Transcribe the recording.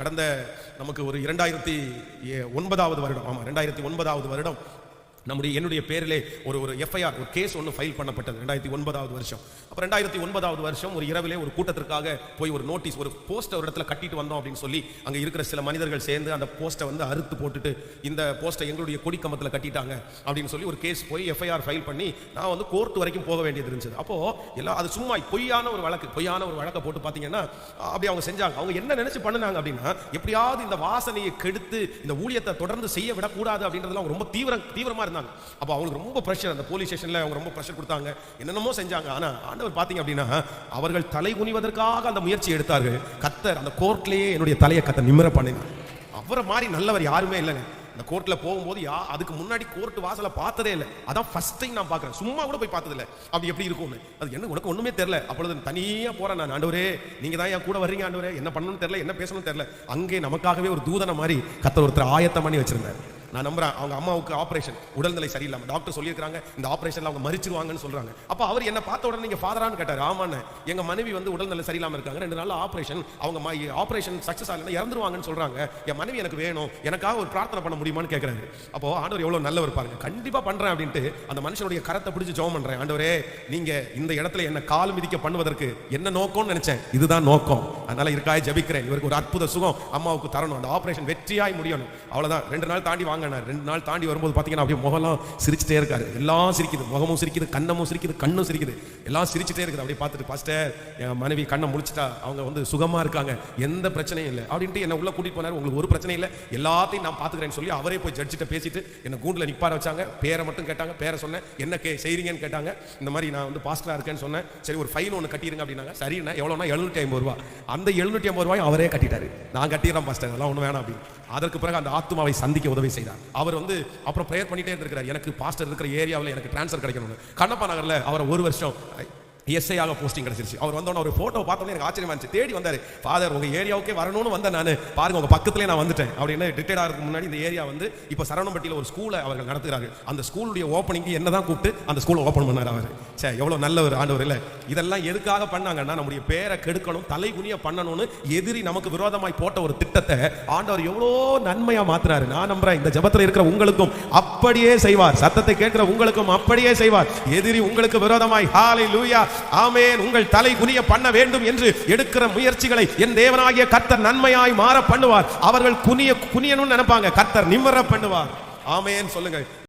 கடந்த நமக்கு ஒரு இரண்டாயிரத்தி ஒன்பதாவது வருடம். ஆமாம் ரெண்டாயிரத்தி ஒன்பதாவது வருடம். நம்முடைய என்னுடைய பேரிலே ஒரு ஒரு எஃப்ஐஆர் ஒரு கேஸ் ஒன்று ஃபைல் பண்ணப்பட்டது ரெண்டாயிரத்தி ஒன்பதாவது வருஷம். அப்போ ரெண்டாயிரத்தி ஒன்பதாவது வருஷம் ஒரு இரவிலே ஒரு கூட்டத்திற்காக போய் ஒரு நோட்டீஸ் ஒரு போஸ்ட்டை ஒரு இடத்துல கட்டிட்டு வந்தோம் அப்படின்னு சொல்லி அங்கே இருக்கிற சில மனிதர்கள் சேர்ந்து அந்த போஸ்ட்டை வந்து அறுத்து போட்டுட்டு இந்த போஸ்ட்டை எங்களுடைய கொடி கம்பத்தில் கட்டிட்டாங்க அப்படின்னு சொல்லி ஒரு கேஸ் போய் எஃப்ஐஆர் ஃபைல் பண்ணி நான் வந்து கோர்ட் வரைக்கும் போக வேண்டியது இருந்துச்சு. அப்போ எல்லாம் அது சும்மா பொய்யான ஒரு வழக்கு பொய்யான ஒரு வழக்கை போட்டு பார்த்தீங்கன்னா அப்படி அவங்க செஞ்சாங்க. அவங்க என்ன நினச்சி பண்ணுனாங்க அப்படின்னா எப்படியாவது இந்த வாசனையை கெடுத்து இந்த ஊழியத்தை தொடர்ந்து செய்ய விடக்கூடாது அப்படின்றதுலாம் ரொம்ப தீவிர தீவிரமாக இருந்தாங்க. அப்போ அவங்களுக்கு ரொம்ப ப்ரெஷர் அந்த போலீஸ் ஸ்டேஷன்ல அவங்க ரொம்ப ப்ரெஷர் கொடுத்தாங்க. என்னென்னமோ செஞ்சாங்க. ஆனா ஆண்டவர் பார்த்தீங்க அப்படின்னா அவர்கள் தலை குனிவதற்காக அந்த முயற்சி எடுத்தார்கள். கத்தர் அந்த கோர்ட்லயே என்னுடைய தலையை கத்த நிமிர பண்ணினார். அவரை மாதிரி நல்லவர் யாருமே இல்லைங்க. அந்த கோர்ட்ல போகும்போது யா அதுக்கு முன்னாடி கோர்ட் வாசலை பார்த்ததே இல்லை. அதான் ஃபஸ்ட் டைம் நான் பார்க்குறேன். சும்மா கூட போய் பார்த்ததில்ல. அப்படி எப்படி இருக்கும்னு. அது என்ன உனக்கு ஒண்ணுமே தெரியல. அப்பொழுது தனியா போகிறேன் நான் ஆண்டவரே நீங்கள் தான் என் கூட வர்றீங்க ஆண்டவரே. என்ன பண்ணணும்னு தெரியல என்ன பேசணும்னு தெரியல. அங்கே நமக்காகவே ஒரு தூதனை மாதிரி கத்தர் ஒருத்தர் ஆயத்தம் பண்ணி வச்சுருந்தேன் நான் நம்புறேன் அவங்க அம்மாவுக்கு ஆப்ரேஷன் உடல்நிலை சரியில்லாம டாக்டர் சொல்லியிருக்காங்க இந்த ஆப்ரேஷன்ல அவங்க மறிச்சிருவாங்கன்னு சொல்றாங்க. அப்ப அவர் என்ன பார்த்த உடனே நீங்க ஃபாதரான்னு கேட்டாரு ஆமாண்ணே எங்க மனைவி வந்து உடல்நிலை சரியில்லாம இருக்காங்க ரெண்டு நாள் ஆப்ரேஷன் அவங்க ஆப்ரேஷன் சக்சஸ் ஆகலன்னா இறந்துருவாங்கன்னு சொல்றாங்க. என் மனைவி எனக்கு வேணும் எனக்காக ஒரு பிரார்த்தனை பண்ண முடியுமான்னு கேட்கறாரு அப்போ ஆண்டவர் எவ்வளவு நல்லவர் பாருங்க கண்டிப்பா பண்றேன் அப்படின்ட்டு அந்த மனுஷனுடைய கரத்தை பிடிச்சு ஜோம் பண்றேன். ஆண்டவரே நீங்க இந்த இடத்துல என்ன கால் மிதிக்க பண்ணுவதற்கு என்ன நோக்கம்னு நினைச்சேன் இதுதான் நோக்கம். அதனால இருக்காய் ஜெபிக்கிறேன். இவருக்கு ஒரு அற்புத சுகம் அம்மாவுக்கு தரணும். அந்த ஆப்ரேஷன் வெற்றியாய் முடியணும். அவ்வளவுதான். ரெண்டு நாள் தாண்டி வாங்க வாங்கினார் ரெண்டு நாள் தாண்டி வரும்போது பாத்தீங்கன்னா அப்படியே முகம்லாம் சிரிச்சிட்டே இருக்காரு. எல்லாம் சிரிக்குது முகமும் சிரிக்குது கண்ணமும் சிரிக்குது கண்ணும் சிரிக்குது. எல்லாம் சிரிச்சிட்டே இருக்குது. அப்படியே பார்த்துட்டு பாஸ்டர் என் மனைவி கண்ணை முடிச்சிட்டா அவங்க வந்து சுகமா இருக்காங்க. எந்த பிரச்சனையும் இல்லை. அப்படின்ட்டு என்ன உள்ள கூட்டிட்டு போனார். உங்களுக்கு ஒரு பிரச்சனை இல்லை. எல்லாத்தையும் நான் பார்த்துக்கிறேன்னு சொல்லி அவரே போய் ஜட்ஜிட்ட பேசிட்டு என்னை கூண்டில் நிப்பார வச்சாங்க. பேரை மட்டும் கேட்டாங்க. பேரை சொன்னேன். என்ன கே செய்கிறீங்கன்னு கேட்டாங்க. இந்த மாதிரி நான் வந்து பாஸ்டரா இருக்கேன்னு சொன்னேன். சரி ஒரு ஃபைன் ஒன்று கட்டிருங்க அப்படின்னாங்க. சரிண்ணா எவ்வளோனா எழுநூற்றி ஐம்பது ரூபா அந்த எழுநூற்றி ஐம்பது ரூபாயும் அவரே கட்டிட்டாரு. நான் கட்டிடுறேன் பாஸ்டர். அதெல்லாம் ஒன்று வேணாம் அப்படின்னு. அதற்கு பிறகு அந்த ஆத்மாவை சந்திக்க உதவி செய்தார். அவர் வந்து அப்புறம் ப்ரேயர் பண்ணிட்டே இருந்திருக்கிறார். எனக்கு பாஸ்டர் இருக்கிற ஏரியாவில் எனக்கு டிரான்ஸ்ஃபர் கிடைக்கணும்னு. கண்ணப்பா நகரில் அவர் ஒரு வருஷம் எஸ்ஐயாக போஸ்டிங் கிடைச்சிருச்சு. அவர் வந்தோட ஒரு ஃபோட்டோ பார்த்தோன்னே எனக்கு ஆச்சரியமா இருந்துச்சு. தேடி வந்தார். ஃபாதர் உங்கள் ஏரியாவுக்கே வரணும்னு வந்தேன் நான். பாருங்க உங்கள் பக்கத்துலேயே நான் வந்துட்டேன். அப்படின்னு டிக்டேட் ஆகிறதுக்கு முன்னாடி இந்த ஏரியா வந்து இப்போ சரவணம்பட்டியில் ஒரு ஸ்கூலை அவர்கள் நடத்துகிறார்கள். அந்த ஸ்கூலுடைய ஓப்பனிங்க்கு என்ன தான் கூப்பிட்டு அந்த ஸ்கூலை ஓப்பன் பண்ணார் அவர். சே எவ்வளோ நல்ல ஒரு ஆண்டவர் இல்லை. இதெல்லாம் எதுக்காக பண்ணாங்கன்னா நம்முடைய பேரை கெடுக்கணும் தலை குனிய பண்ணணும்னு எதிரி நமக்கு விரோதமாய் போட்ட ஒரு திட்டத்தை ஆண்டவர் எவ்வளோ நன்மையாக மாத்துறாரு. நான் நம்புறேன் இந்த ஜபத்தில் இருக்கிற உங்களுக்கும் அப்படியே செய்வார். சத்தத்தை கேட்கிற உங்களுக்கும் அப்படியே செய்வார். எதிரி உங்களுக்கு விரோதமாய் ஹாலை லூயா ஆமேன். உங்கள் தலை குனிய பண்ண வேண்டும் என்று எடுக்கிற முயற்சிகளை என் தேவனாகிய கர்த்தர் நன்மையாய் மாற பண்ணுவார். அவர்கள் குனிய குனியணும்னு நினைப்பாங்க. கர்த்தர் நிம்மற பண்ணுவார். ஆமேன். சொல்லுங்க